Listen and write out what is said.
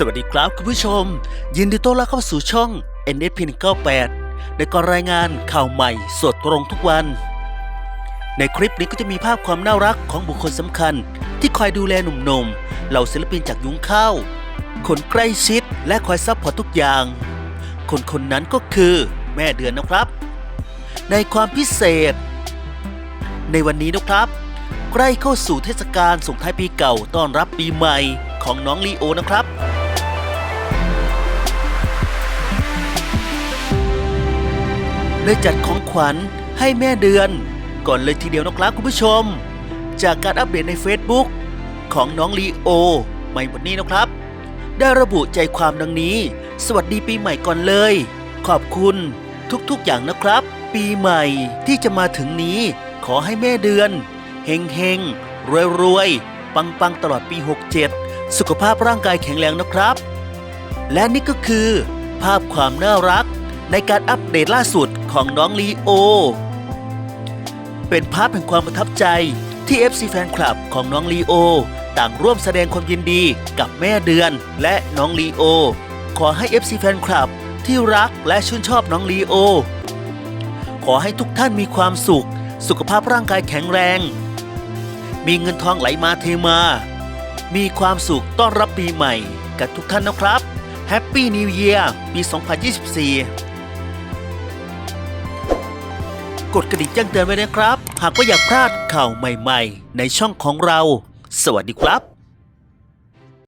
สวัสดีครับคุณผู้ชม ยินดีต้อนรับเข้าสู่ช่อง n s p 98ในการรายงานข่าวใหม่สดตรงทุกวัน ในคลิปนี้ก็จะมีภาพความน่ารักของบุคคลสำคัญ ที่คอยดูแลหนุ่มๆเหล่าศิลปินจากยุ้งข้าว คนใกล้ชิดและคอยซัพพอร์ตทุกอย่าง คนคนนั้นก็คือแม่เดือนนะครับ ในความพิเศษ ในวันนี้นะครับใกล้เข้าสู่เทศกาลส่งท้ายปีเก่าต้อนรับปีใหม่ของน้องลีโอนะครับ ได้จัดของขวัญให้แม่เดือน ก่อนเลยทีเดียวนะครับคุณผู้ชม จากการอัปเดตใน Facebook ของน้องลีโอใหม่วันนี้นะครับ ได้ระบุใจความดังนี้ สวัสดีปีใหม่ก่อนเลย ขอบคุณทุกๆอย่างนะครับ ปีใหม่ที่จะมาถึงนี้ ขอให้แม่เดือนเฮงเฮงรวยรวยปังปังตลอดปี 67 สุขภาพร่างกายแข็งแรงนะครับ และนี่ก็คือ ภาพความน่ารักในการอัปเดตล่าสุด ของน้องลีโอ เป็นภาพแห่งความประทับใจที่ FC แฟนคลับของน้องลีโอ ต่างร่วมแสดงความยินดีกับแม่เดือนและน้องลีโอ ขอให้ FC แฟนคลับที่รักและชื่นชอบน้องลีโอ ขอให้ทุกท่านมีความสุข สุขภาพร่างกายแข็งแรง มีเงินทองไหลมาเทมา มีความสุขต้อนรับปีใหม่ กับทุกท่านนะครับ Happy New Year ปี 2024 กดกระดิ่งแจ้งเตือนไว้นะครับ หากว่าอยากพลาดข่าวใหม่ ๆ ในช่องของเรา สวัสดีครับ